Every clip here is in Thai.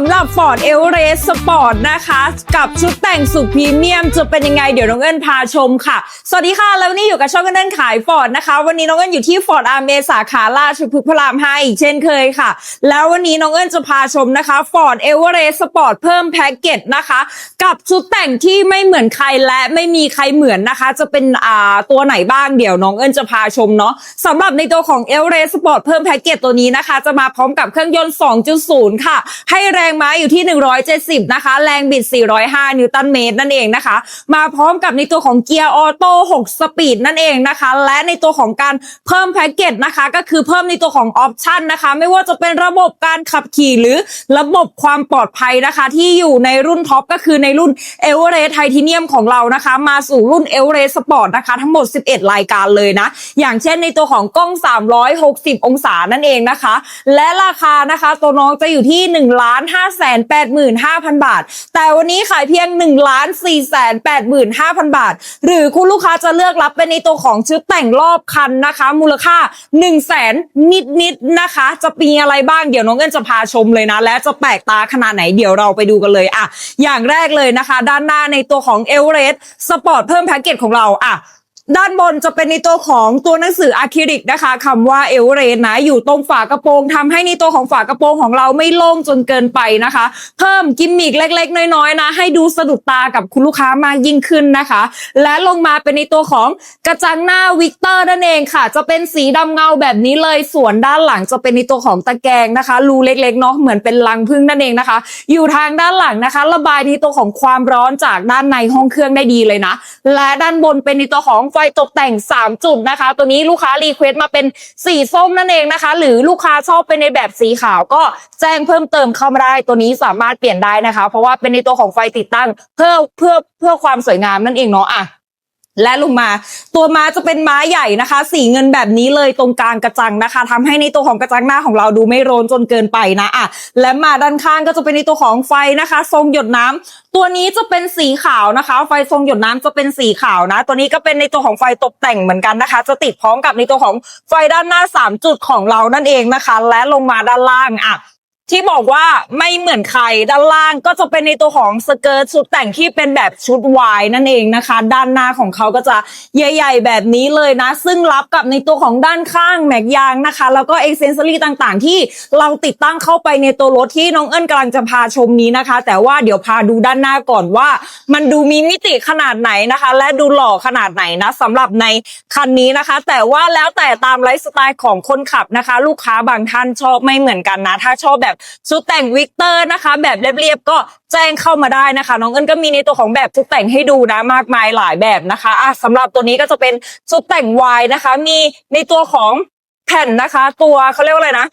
สำหรับ Ford Everest Sport นะคะ กับชุดแต่งสุดพรีเมียมจะเป็นยังไงเดี๋ยวน้องเอิญพาชมค่ะ สวัสดีค่ะ แล้ววันนี้อยู่กับช่องเดินขาย Ford นะคะ วันนี้น้องเอิญอยู่ที่ Ford a r m a สาขาราชพฤกษ์พระราม5อีกเช่นเคยค่ะ แล้ววันนี้น้องเอิญจะพาชมนะคะ Ford Everest Sport เพิ่มแพ็กเกจนะคะ กับชุดแต่งที่ไม่เหมือนใครและไม่มีใครเหมือนนะคะ จะเป็นอ่าตัวไหนบ้างเดี๋ยวน้องเอิญจะพาชมเนาะสำหรับในตัวของ Everest Sport เพิ่มแพ็กเกจตัวนี้นะคะ จะมาพร้อมกับเครื่องยนต์ 2.0 ค่ะ ให้แรงรงม้าอยู่ที่ 170 นะคะ แรงบิด 405 นิวตันเมตรนั่นเองนะคะ มาพร้อมกับในตัวของเกียร์ออโต้6สปีดนั่นเองนะคะ และในตัวของการเพิ่มแพ็กเกจนะคะ ก็คือเพิ่มในตัวของออปชันนะคะ ไม่ว่าจะเป็นระบบการขับขี่หรือระบบความปลอดภัยนะคะ ที่อยู่ในรุ่นท็อปก็คือในรุ่น e v e r e s t Titanium ของเรานะคะ มาสู่รุ่น e v e r e s t Sport นะคะ ทั้งหมด 11 รายการเลยนะ อย่างเช่นในตัวของกล้อง 360 องศานั่นเองนะคะ และราคานะคะตัวน้องจะอยู่ที่1 5 8 5 585,000 บาท แต่วันนี้ขายเพียง 1 4 8 5 0 0 0 บาท หรือคุณลูกค้าจะเลือกรับเป็นในตัวของชุดแต่งรอบคันนะคะ มูลค่า 1 0 0 0 0แสนนิดๆนะคะ จะมีอะไรบ้างเดี๋ยวน้องเงินจะพาชมเลยนะ และจะแปลกตาขนาดไหนเดี๋ยวเราไปดูกันเลยอะอย่างแรกเลยนะคะ ด้านหน้าในตัวของ e v e r e s t Sport เพิ่มแพ็กเกจของเราอะ ด้านบนจะเป็นในตัวของตัวหนังสืออะคริลิกนะคะคำว่าเอเวเรสต์นะอยู่ตรงฝากระโปรงทำให้ในตัวของฝากระโปรงของเราไม่โล่งจนเกินไปนะคะ เพิ่มกิมมิกเล็ก ๆ น้อยๆนะ ให้ดูสะดุดตากับคุณลูกค้ามากยิ่งขึ้นนะคะ และลงมาเป็นในตัวของกระจังหน้าวิกเตอร์นั่นเองค่ะ จะเป็นสีดำเงาแบบนี้เลยส่วนด้านหลังจะเป็นในตัวของตะแกรงนะคะ รูเล็กๆเนาะเหมือนเป็นรังพึ่งนั่นเองนะคะ อยู่ทางด้านหลังนะคะ ระบายในตัวของความร้อนจากด้านในห้องเครื่องได้ดีเลยนะ และด้านบนเป็นในตัวของไฟตกแต่ง 3 จุดนะคะ ตัวนี้ลูกค้ารีเควสต์มาเป็นสีส้มนั่นเองนะคะ หรือลูกค้าชอบเป็นในแบบสีขาวก็แจ้งเพิ่มเติมเข้ามาได้ ตัวนี้สามารถเปลี่ยนได้นะคะ เพราะว่าเป็นในตัวของไฟติดตั้งเพื่อเพื่อเพื่อความสวยงามนั่นเองเนาะอะ และลงมา ตัวม้าจะเป็นม้าใหญ่นะคะ สีเงินแบบนี้เลยตรงกลางกระจังนะคะทำให้ในตัวของกระจังหน้าของเราดูไม่โรนจนเกินไปนะอะและมาด้านข้างก็จะเป็นในตัวของไฟนะคะ ทรงหยดน้ำตัวนี้จะเป็นสีขาวนะคะ ไฟทรงหยดน้ำจะเป็นสีขาวนะ ตัวนี้ก็เป็นในตัวของไฟตกแต่งเหมือนกันนะคะ จะติดพร้อมกับในตัวของไฟด้านหน้า 3 จุดของเรานั่นเองนะคะ และลงมาด้านล่างอะ ที่บอกว่าไม่เหมือนใครด้านล่างก็จะเป็นในตัวของสเกิร์ตชุดแต่งที่เป็นแบบชุดวายนั่นเองนะคะ ด้านหน้าของเขาก็จะใหญ่ๆแบบนี้เลยนะ ซึ่งรับกับในตัวของด้านข้างแม็กยางนะคะ แล้วก็เอ็กเซนซอรี่ต่างๆ ที่เราติดตั้งเข้าไปในตัวรถที่น้องเอิญกำลังจะพาชมนี้นะคะ แต่ว่าเดี๋ยวพาดูด้านหน้าก่อนว่า มันดูมีมิติขนาดไหนนะคะ และดูหล่อขนาดไหนนะสำหรับในคันนี้นะคะ แต่ว่าแล้วแต่ตามไลฟ์สไตล์ของคนขับนะคะ ลูกค้าบางท่านชอบไม่เหมือนกันนะถ้าชอบแบบชุดแต่งวิกเตอร์นะคะ แบบเรียบๆก็แจ้งเข้ามาได้นะคะ น้องเอิญก็มีในตัวของแบบชุดแต่งให้ดูนะมากมายหลายแบบนะคะอะสำหรับตัวนี้ก็จะเป็นชุดแต่งวายนะคะ มีในตัวของแผ่นนะคะ ตัวเขาเรียกว่าอะไรนะ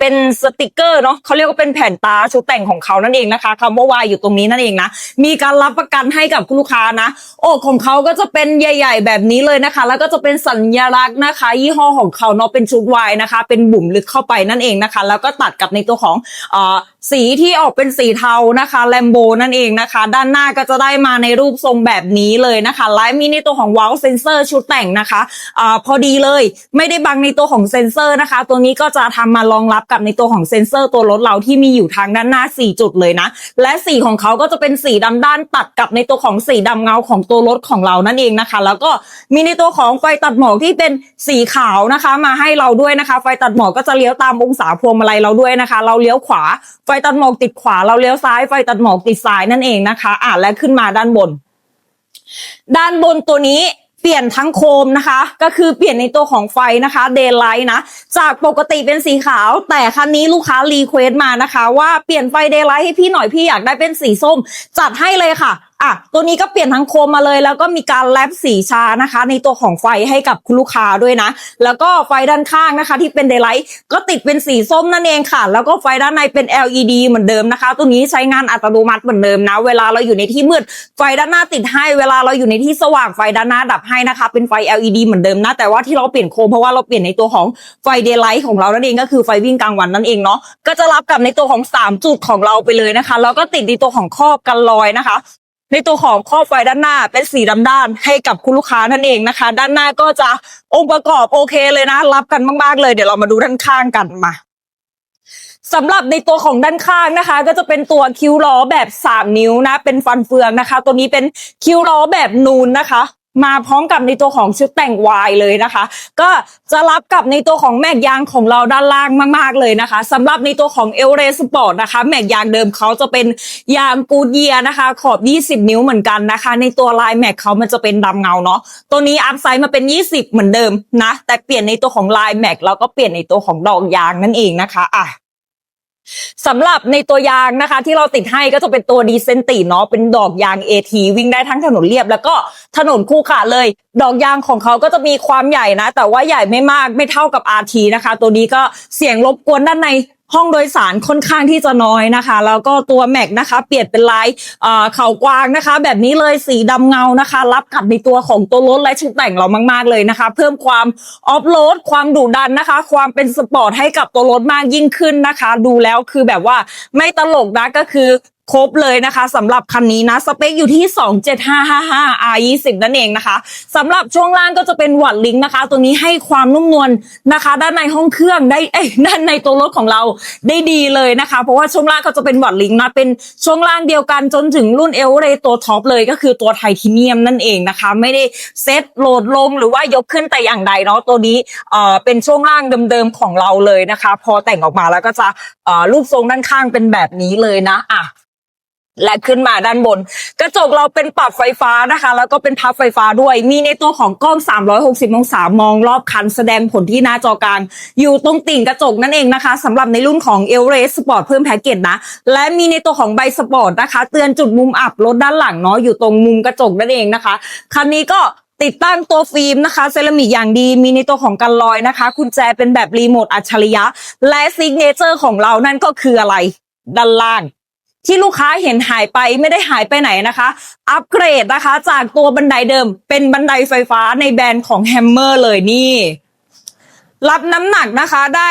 เป็นสติกเกอร์เนาะเขาเรียกว่าเป็นแผ่นตาชุดแต่งของเขานั่นเองนะคะคำว่าวายอยู่ตรงนี้นั่นเองนะ มีการรับประกันให้กับคุณลูกค้านะอกของเขาก็จะเป็นใหญ่ ๆ แบบนี้เลยนะคะ แล้วก็จะเป็นสัญลักษณ์นะคะ ยี่ห้อของเขาเนาะเป็นชุดวายนะคะ เป็นบุ๋มลึกเข้าไปนั่นเองนะคะ แล้วก็ตัดกับในตัวของเอ่อสีที่ออกเป็นสีเทานะคะแลมโบนั่นเองนะคะ ด้านหน้าก็จะได้มาในรูปทรงแบบนี้เลยนะคะและมีในตัวของว o ลเซนเซอร์ชุดแต่งนะคะอ่าพอดีเลย ไม่ได้บังในตัวของเซนเซอร์นะคะ ตัวนี้ก็จะทำมารองรับรับกับในตัวของเซนเซอร์ตัวรถเราที่มีอยู่ทางด้านหน้า 4 จุดเลยนะ และสีของเขาก็จะเป็นสีดำด้านตัดกับในตัวของสีดำเงาของตัวรถของเรานั่นเองนะคะ แล้วก็มีในตัวของไฟตัดหมอกที่เป็นสีขาวนะคะ มาให้เราด้วยนะคะ ไฟตัดหมอกก็จะเลี้ยวตามองศาพวงมาลัยเราด้วยนะคะ เราเลี้ยวขวา ไฟตัดหมอกติดขวา เราเลี้ยวซ้าย ไฟตัดหมอกติดซ้ายนั่นเองนะคะ อะและขึ้นมาด้านบน ด้านบนตัวนี้ เปลี่ยนทั้งโคมนะคะ ก็คือเปลี่ยนในตัวของไฟนะคะเดย์ไลท์นะ จากปกติเป็นสีขาว แต่คันนี้ลูกค้ารีเควสต์มานะคะ ว่าเปลี่ยนไฟเดย์ไลท์ให้พี่หน่อยพี่อยากได้เป็นสีส้ม จัดให้เลยค่ะ อะตัวนี้ก็เปลี่ยนทั้งโคมมาเลย แล้วก็มีการแลบสีชานะคะ ในตัวของไฟให้กับคุณลูกค้าด้วยนะ แล้วก็ไฟด้านข้างนะคะ ที่เป็นเดย์ไลท์ก็ติดเป็นสีส้มนั่นเองค่ะ แล้วก็ไฟด้านในเป็น LED เหมือนเดิมนะคะ ตัวนี้ใช้งานอัตโนมัติเหมือนเดิมนะ เวลาเราอยู่ในที่มืดไฟด้านหน้าติดให้ เวลาเราอยู่ในที่สว่างไฟด้านหน้าดับให้นะคะ เป็นไฟ LED เหมือนเดิมนะ แต่ว่าที่เราเปลี่ยนโคมเพราะว่าเราเปลี่ยนในตัวของไฟเดย์ไลท์ของเรานั่นเองก็คือไฟวิ่งกลางวันนั่นเองเนาะก็จะรับกับในตัวของ 3 จุดของเราไปเลยนะคะแล้วก็ติดในตัวของครอบกันรอยนะคะ ในตัวของครอบไฟด้านหน้าเป็นสีดำด้านให้กับคุณลูกค้านั่นเองนะคะ ด้านหน้าก็จะองค์ประกอบโอเคเลยนะ รับกันมากๆเลยเดี๋ยวเรามาดูด้านข้างกันมาสำหรับในตัวของด้านข้างนะคะ ก็จะเป็นตัวคิ้วล้อแบบ 3 นิ้วนะ เป็นฟันเฟืองนะคะ ตัวนี้เป็นคิ้วล้อแบบนูนนะคะ มาพร้อมกับในตัวของชุดแต่งวายเลยนะคะ ก็จะรับกับในตัวของแม็กยางของเราด้านล่างมาก ๆเลยนะคะสำหรับในตัวของเอลเรสปอร์ตนะคะ แม็กยางเดิมเขาจะเป็นยางกูดเยียนะคะ ขอบ 20 นิ้วเหมือนกันนะคะ ในตัวลายแม็กเขามันจะเป็นดำเงาเนาะตัวนี้อัพไซด์มาเป็น 20 เหมือนเดิมนะ แต่เปลี่ยนในตัวของลายแม็กแล้วก็เปลี่ยนในตัวของดอกยางนั่นเองนะคะอะ สำหรับในตัวยางนะคะ ที่เราติดให้ก็จะเป็นตัวดีเซนตีเนาะเป็นดอกยาง AT วิ่งได้ทั้งถนนเรียบ แล้วก็ถนนคู่ขาเลย ดอกยางของเขาก็จะมีความใหญ่นะ แต่ว่าใหญ่ไม่มากไม่เท่ากับ RT นะคะ ตัวนี้ก็เสียงรบกวนด้านในห้องโดยสารค่อนข้างที่จะน้อยนะคะ แล้วก็ตัวแม็กนะคะ เปลี่ยนเป็นลายเอ่อเขากวางนะคะ แบบนี้เลยสีดำเงานะคะ รับกับในตัวของตัวรถและชุดแต่งเรามาก ๆเลยนะคะ เพิ่มความออฟโรดความดุดันนะคะ ความเป็นสปอร์ตให้กับตัวรถมากยิ่งขึ้นนะคะ ดูแล้วคือแบบว่าไม่ตลกนะก็คือ ครบเลยนะคะสำหรับคันนี้นะสเปคอยู่ที่ 27555 R20 นั่นเองนะคะสำหรับช่วงล่างก็จะเป็นวัดลิงนะคะ ตัวนี้ให้ความนุ่มนวลนะคะ ด้านในห้องเครื่องได้เอ้ยด้านในตัวรถของเราได้ดีเลยนะคะ เพราะว่าช่วงล่างก็จะเป็นวัดลิงนะเป็นช่วงล่างเดียวกันจนถึงรุ่นเอลเรตัวท็อปเลยก็คือตัวไทเทเนียมนั่นเองนะคะ ไม่ได้เซตโหลดลงหรือว่ายกขึ้นแต่อย่างใดเนาะตัวนี้เอ่อเป็นช่วงล่างเดิมๆของเราเลยนะคะ พอแต่งออกมาแล้วก็จะเอ่อรูปทรงด้านข้างเป็นแบบนี้เลยนะอะ และขึ้นมาด้านบน กระจกเราเป็นปรับไฟฟ้านะคะ แล้วก็เป็นพับไฟฟ้าด้วย มีในตัวของกล้อง 360 องศามองรอบคันแสดงผลที่หน้าจอกลาง อยู่ตรงติ่งกระจกนั่นเองนะคะสำหรับในรุ่นของ e l r a c e Sport เพิ่มแพ็กเกจนะ และมีในตัวของใบสปอร์ตนะคะ เตือนจุดมุมอับรถด้านหลังเนาะอยู่ตรงมุมกระจกนั่นเองนะคะ คันนี้ก็ติดตั้งตัวฟิล์มนะคะ เซรามิกอย่างดีมีในตัวของกันลอยนะคะคุณแจเป็นแบบรีโมทอัจฉริยะ และซิกเนเจอร์ของเรานั่นก็คืออะไร ด้านล่าง ที่ลูกค้าเห็นหายไปไม่ได้หายไปไหนนะคะ อัปเกรดนะคะ จากตัวบันไดเดิมเป็นบันไดไฟฟ้าในแบรนด์ของแฮมเมอร์เลยนี่ รับน้ำหนักนะคะได้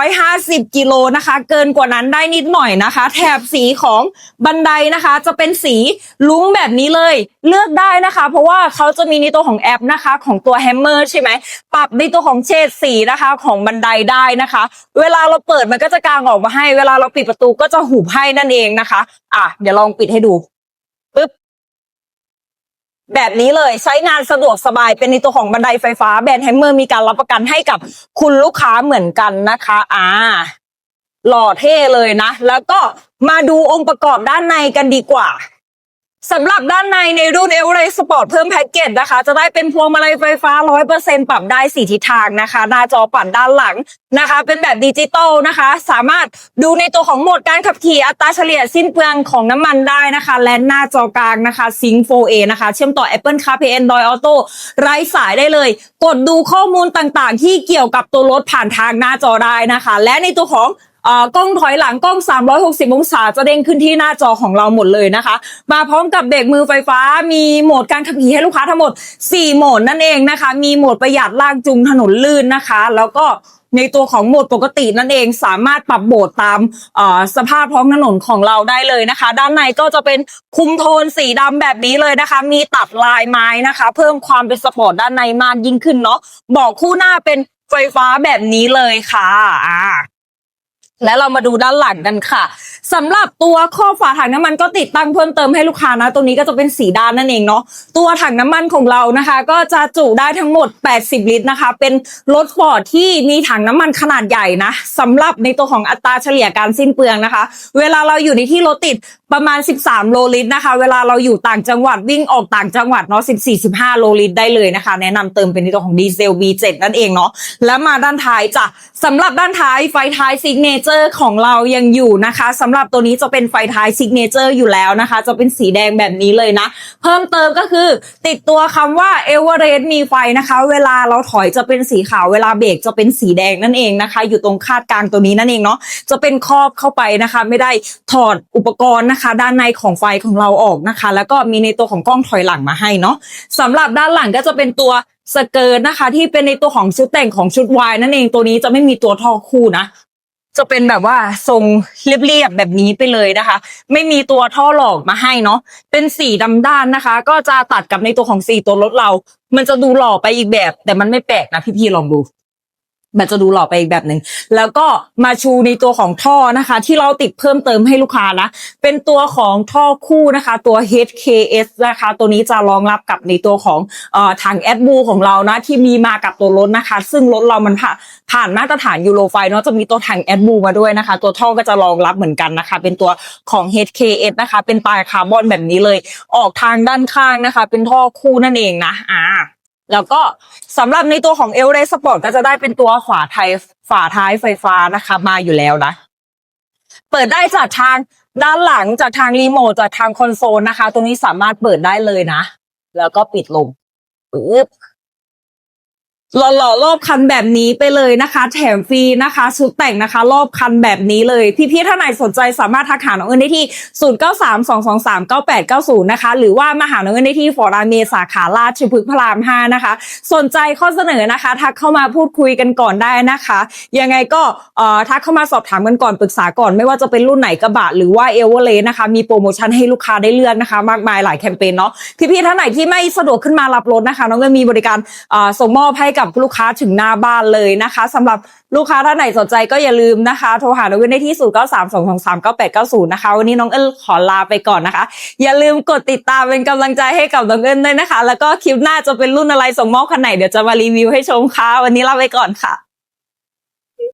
150 กิโลนะคะ เกินกว่านั้นได้นิดหน่อยนะคะ แถบสีของบันไดนะคะ จะเป็นสีลุ้งแบบนี้เลย เลือกได้นะคะ เพราะว่าเขาจะมีในตัวของแอปนะคะ ของตัวแฮมเมอร์ใช่ไหมปรับในตัวของเฉดสีนะคะ ของบันไดได้นะคะ เวลาเราเปิดมันก็จะกางออกมาให้ เวลาเราปิดประตูก็จะหูบให้นั่นเองนะคะ อะเดี๋ยวลองปิดให้ดู แบบนี้เลยใช้งานสะดวกสบายเป็นในตัวของบันไดไฟฟ้าแบรนด์แฮมเมอร์มีการรับประกันให้กับคุณลูกค้าเหมือนกันนะคะอ่าหล่อเท่เลยนะ แล้วก็มาดูองค์ประกอบด้านในกันดีกว่า สำหรับด้านในในรุ่นเอ r เรสปอร์ตเพิ่มแพ็กเกจนะคะ จะได้เป็นพวงมาลัยไฟฟ้า 100%ปรับได้สี่ทิศทางนะคะ หน้าจอปั่นด้านหลังนะคะ เป็นแบบดิจิตอลนะคะ สามารถดูในตัวของโหมดการขับขี่อัตราเฉลี่ยสิ้นเปลืองของน้ำมันได้นะคะ และหน้าจอกลางนะคะ Sync 4A นะคะ เชื่อมต่อ Apple CarPlay Android Auto ไร้สายได้เลย กดดูข้อมูลต่างๆ ที่เกี่ยวกับตัวรถผ่านทางหน้าจอได้นะคะ และในตัวของ กล้องถอยหลังกล้อง 360 องศาจะเด้งขึ้นที่หน้าจอของเราหมดเลยนะคะ มาพร้อมกับเบรกมือไฟฟ้า มีโหมดการขับขี่ให้ลูกค้าทั้งหมด 4 โหมดนั่นเองนะคะ มีโหมดประหยัดลากจูงถนนลื่นนะคะ แล้วก็ในตัวของโหมดปกตินั่นเองสามารถปรับโหมดตามสภาพท้องถนนของเราได้เลยนะคะ ด้านในก็จะเป็นคุมโทนสีดำแบบนี้เลยนะคะ มีตัดลายไม้นะคะ เพิ่มความเป็นสปอร์ตด้านในมากยิ่งขึ้นเนาะบอกคู่หน้าเป็นไฟฟ้าแบบนี้เลยค่ะอ่า และเรามาดูด้านหลังกันค่ะสำหรับตัวข้อฝาถังน้ำมันก็ติดตั้งเพิ่มเติมให้ลูกค้านะตรงนี้ก็จะเป็นสีด้านนั่นเองเนาะตัวถังน้ำมันของเรานะคะ ก็จะจุได้ทั้งหมด 80 ลิตรนะคะ เป็นรถฟอร์ดที่มีถังน้ำมันขนาดใหญ่นะสำหรับในตัวของอัตราเฉลี่ยการสิ้นเปลืองนะคะ เวลาเราอยู่ในที่รถติดประมาณ 13 โลลิตรนะคะ เวลาเราอยู่ต่างจังหวัดวิ่งออกต่างจังหวัดเนาะ14-15 โลลิตรได้เลยนะคะ แนะนำเติมเป็นในตัวของดีเซล V7 นั่นเองเนาะแล้วมาด้านท้ายจ้ะสำหรับด้านท้ายไฟท้ายซิกเนเจอร์ของเรายังอยู่นะคะสำหรับตัวนี้จะเป็นไฟท้ายซิกเนเจอร์อยู่แล้วนะคะ จะเป็นสีแดงแบบนี้เลยนะ เพิ่มเติมก็คือติดตัวคำว่าเอเวอเรสต์มีไฟนะคะ เวลาเราถอยจะเป็นสีขาวเวลาเบรกจะเป็นสีแดงนั่นเองนะคะ อยู่ตรงคาดกลางตัวนี้นั่นเองเนาะจะเป็นครอบเข้าไปนะคะ ไม่ได้ถอดอุปกรณ์นะคะ ด้านในของไฟของเราออกนะคะ แล้วก็มีในตัวของกล้องถอยหลังมาให้เนาะสำหรับด้านหลังก็จะเป็นตัวสเกิร์ตนะคะ ที่เป็นในตัวของชุดแต่งของชุดวายนั่นเองตัวนี้จะไม่มีตัวทอคู่นะ จะเป็นแบบว่าทรงเรียบๆแบบนี้ไปเลยนะคะ ไม่มีตัวท่อหลอกมาให้เนาะเป็นสีดำด้านนะคะ ก็จะตัดกับในตัวของสีตัวรถเรา มันจะดูหล่อไปอีกแบบ แต่มันไม่แปลกนะพี่ๆลองดู มันจะดูหล่อไปอีกแบบหนึ่งแล้วก็มาชูในตัวของท่อนะคะ ที่เราติดเพิ่มเติมให้ลูกค้านะ เป็นตัวของท่อคู่นะคะ ตัว HKS นะคะ ตัวนี้จะรองรับกับในตัวของเอ่อถังแอดบูของเรานะ ที่มีมากับตัวรถนะคะ ซึ่งรถเรามันผ่าผ่านมาตรฐานยูโรไฟเนาะจะมีตัวถังแอดบูมาด้วยนะคะ ตัวท่อก็จะรองรับเหมือนกันนะคะ เป็นตัวของ HKS นะคะ เป็นปลายคาร์บอนแบบนี้เลย ออกทางด้านข้างนะคะ เป็นท่อคู่นั่นเองนะอ่า แล้วก็สำหรับในตัวของเอลเรสปอร์ตก็จะได้เป็นตัวฝาไทยฝาท้ายไฟฟ้านะคะ มาอยู่แล้วนะ เปิดได้จากทางด้านหลังจากทางรีโมทจากทางคอนโซลนะคะ ตรงนี้สามารถเปิดได้เลยนะ แล้วก็ปิดลงปึ๊บ หล่อๆรอบคันแบบนี้ไปเลยนะคะ แถมฟรีนะคะชุดแต่งนะคะ รอบคันแบบนี้เลย พี่ๆท่านไหนสนใจสามารถทักหาน้องเอิญได้ที่ 0932239890 นะคะ หรือว่ามาหาน้องเอิญได้ที่ฟอร์าเมสาขาลาดชพฤกษ์พระราม 5 นะคะ สนใจข้อเสนอนะคะ ทักเข้ามาพูดคุยกันก่อนได้นะคะ ยังไงก็เอ่อทักเข้ามาสอบถามกันก่อนปรึกษาก่อนไม่ว่าจะเป็นรุ่นไหนกระบะหรือว่าเอเวอร์เรนะคะ มีโปรโมชั่นให้ลูกค้าได้เลือกนะคะ มากมายหลายแคมเปญเนาะพี่ๆท่านไหนที่ไม่สะดวกขึ้นมารับรถนะคะน้องก็มีบริการเอ่อส่งมอบให้กับลูกค้าถึงหน้าบ้านเลยนะคะสำหรับลูกค้าท่านไหนสนใจก็อย่าลืมนะคะ โทรหาน้องเอิญได้ที่ 0 9 3 2 2 3 9 8 9 0 นะคะ วันนี้น้องเอิญขอลาไปก่อนนะคะ อย่าลืมกดติดตามเป็นกำลังใจให้กับน้องเอิญด้วยนะคะ แล้วก็คลิปหน้าจะเป็นรุ่นอะไรส่งมอบคันไหนเดี๋ยวจะมารีวิวให้ชมค่ะ วันนี้ลาไปก่อนค่ะ